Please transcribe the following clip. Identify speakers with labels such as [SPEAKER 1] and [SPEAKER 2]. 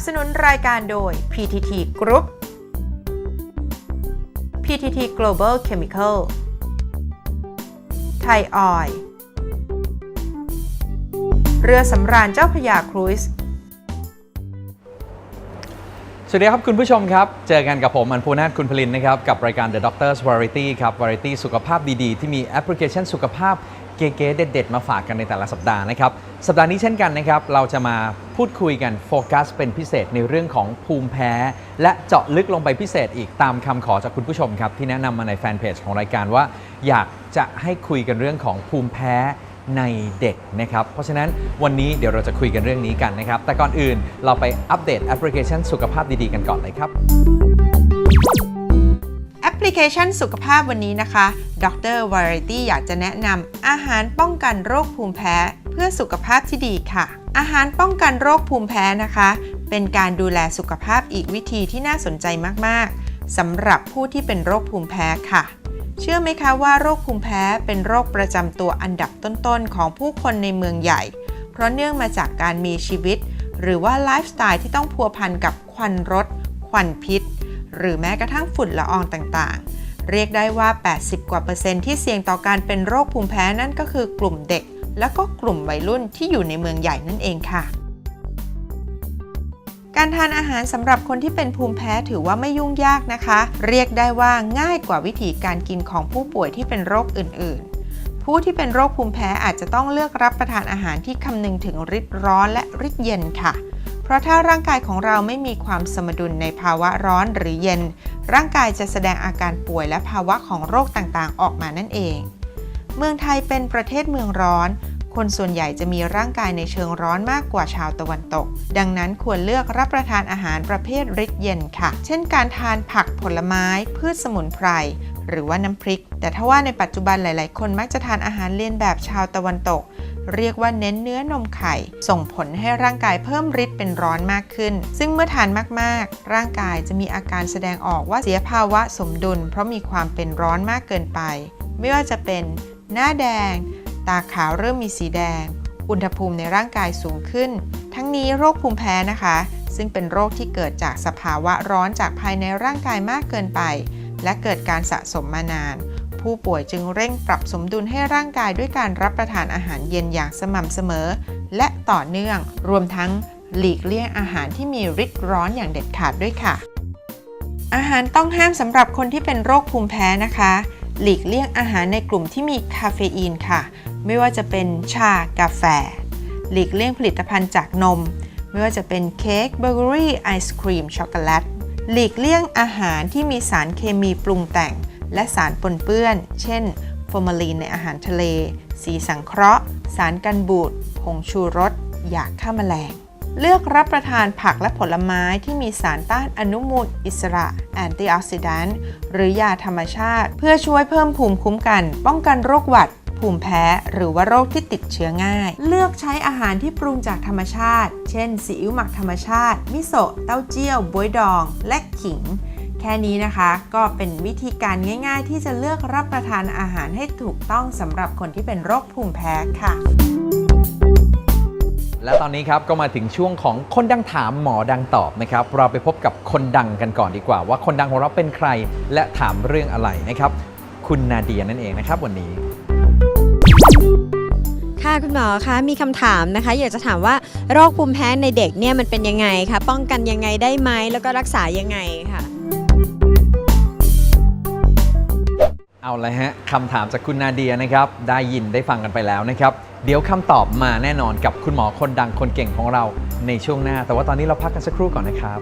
[SPEAKER 1] บสนุนรายการโดย PTT Group PTT Global Chemical ไทยออย เรือสำราญเจ้าพระยาครูซ
[SPEAKER 2] สวัสดีครับคุณผู้ชมครับ เจอกันกับผมอันภูนาถคุณพลินนะครับ กับรายการ The Doctor's Variety ครับ Variety สุขภาพดีๆ ที่มีแอปพลิเคชันสุขภาพเก๋ๆเด็ด ๆ มาฝากกันในแต่ละสัปดาห์นะครับ สัปดาห์นี้เช่นกันนะครับ เราจะมาพูดคุยกันโฟกัสเป็นพิเศษในเรื่องของภูมิแพ้ และเจาะลึกลงไปพิเศษอีกตามคำขอจากคุณผู้ชมครับที่แนะนำมาในแฟนเพจของรายการว่า อยากจะให้คุยกันเรื่องของภูมิแพ้ ในเด็กนะครับ เพราะฉะนั้นวันนี้เดี๋ยวเราจะคุยกันเรื่องนี้กันนะครับ แต่ก่อนอื่นเราไปอัปเดตแอปพลิเคชันสุขภาพดีๆกันก่อนเลยครับ
[SPEAKER 1] แอปพลิเคชันสุขภาพวันนี้นะคะ Dr. Variety อยากจะแนะนำอาหารป้องกันโรคภูมิแพ้เพื่อสุขภาพที่ดีค่ะ อาหารป้องกันโรคภูมิแพ้นะคะ เป็นการดูแลสุขภาพอีกวิธีที่น่าสนใจมาก ๆสำหรับผู้ที่เป็นโรคภูมิแพ้ค่ะ เชื่อไหมคะว่าโรคภูมิแพ้เป็นโรคประจำตัวอันดับต้นๆ ของผู้คนในเมืองใหญ่ เพราะเนื่องมาจากการมีชีวิต หรือว่าไลฟ์สไตล์ที่ต้องพัวพันกับควันรถ ควันพิษ หรือแม้กระทั่งฝุ่นละอองต่างๆ เรียกได้ว่า 80 กว่าเปอร์เซ็นต์ที่เสี่ยงต่อการเป็นโรคภูมิแพ้นั่นก็คือกลุ่มเด็ก และก็กลุ่มวัยรุ่นที่อยู่ในเมืองใหญ่นั่นเองค่ะ การทานอาหารสำหรับคนที่เป็นภูมิแพ้ถือว่าไม่ยุ่งยากนะคะ เรียกได้ว่าง่ายกว่าวิธีการกินของผู้ป่วยที่เป็นโรคอื่น ๆผู้ที่เป็นโรคภูมิแพ้อาจจะต้องเลือกรับประทานอาหารที่คำนึงถึงฤทธิ์ร้อนและฤทธิ์เย็นค่ะ เพราะถ้าร่างกายของเราไม่มีความสมดุลในภาวะร้อนหรือเย็น ร่างกายจะแสดงอาการป่วยและภาวะของโรคต่างๆ ออกมานั่นเอง เมืองไทยเป็นประเทศเมืองร้อน คนส่วนใหญ่จะมีร่างกายในเชิงร้อนมากกว่าชาวตะวันตก ดังนั้นควรเลือกรับประทานอาหารประเภทฤทธิ์เย็นค่ะ เช่นการทานผักผลไม้ พืชสมุนไพร หรือว่าน้ำพริก แต่ถ้าว่าในปัจจุบันหลาย ๆ คนมักจะทานอาหารเลียนแบบชาวตะวันตก เรียกว่าเน้นเนื้อนมไข่ ส่งผลให้ร่างกายเพิ่มฤทธิ์เป็นร้อนมากขึ้น ซึ่งเมื่อทานมาก ๆ ร่างกายจะมีอาการแสดงออกว่าเสียภาวะสมดุล เพราะมีความเป็นร้อนมากเกินไป ไม่ว่าจะเป็นหน้าแดง ตาขาวเริ่มมีสีแดง อุณหภูมิในร่างกายสูงขึ้น ทั้งนี้โรคภูมิแพ้นะคะ ซึ่งเป็นโรคที่เกิดจากสภาวะร้อนจากภายในร่างกายมากเกินไป และเกิดการสะสมมานาน ผู้ป่วยจึงเร่งปรับสมดุลให้ร่างกายด้วยการรับประทานอาหารเย็นอย่างสม่ำเสมอ และต่อเนื่อง รวมทั้งหลีกเลี่ยงอาหารที่มีฤทธิ์ร้อนอย่างเด็ดขาดด้วยค่ะ อาหารต้องห้ามสำหรับคนที่เป็นโรคภูมิแพ้นะคะ หลีกเลี่ยงอาหารในกลุ่มที่มีคาเฟอีนค่ะ ไม่ว่าจะเป็นชากาแฟ หลีกเลี่ยงผลิตภัณฑ์จากนม ไม่ว่าจะเป็นเค้กเบเกอรี่ไอศครีมช็อกโกแลตหลีกเลี่ยงอาหารที่มีสารเคมีปรุงแต่ง และสารปนเปื้อน เช่นฟอร์มาลีนในอาหารทะเล สีสังเคราะห์ สารกันบูดผงชูรสยาฆ่าแมลง เลือกรับประทานผักและผลไม้ที่มีสารต้านอนุมูลอิสระแอนตี้ออกซิแดนต์หรือยาธรรมชาติ เพื่อช่วยเพิ่มภูมิคุ้มกัน ป้องกันโรคหวัด ภูมิแพ้ หรือว่าโรคที่ติดเชื้อง่าย เลือกใช้อาหารที่ปรุงจากธรรมชาติ เช่นซีอิ๊วหมักธรรมชาติ มิโซะ เต้าเจี้ยวบวยดอง และขิง แค่นี้นะคะก็เป็นวิธีการง่ายๆ ที่จะเลือกรับประทานอาหารให้ถูกต้องสำหรับคนที่เป็นโรคภูมิแพ้ค่ะ
[SPEAKER 2] และตอนนี้ครับก็มาถึงช่วงของคนดังถามหมอดังตอบนะครับ เราไปพบกับคนดังกันก่อนดีกว่า ว่าคนดังของเราเป็นใคร และถามเรื่องอะไรนะครับ คุณนาเดียนั่นเองนะครับวันนี้
[SPEAKER 3] ค่ะคุณหมอคะมีคำถามนะคะ อยากจะถามว่าโรคภูมิแพ้ในเด็กเนี่ยมันเป็นยังไงคะป้องกันยังไงได้ไหมแล้วก็รักษายังไงค่ะ
[SPEAKER 2] เอาละฮะคำถามจากคุณนาเดียนะครับ ได้ยินได้ฟังกันไปแล้วนะครับ เดี๋ยวคำตอบมาแน่นอนกับคุณหมอคนดังคนเก่งของเราในช่วงหน้า แต่ว่าตอนนี้เราพักกันสักครู่ก่อนนะครับ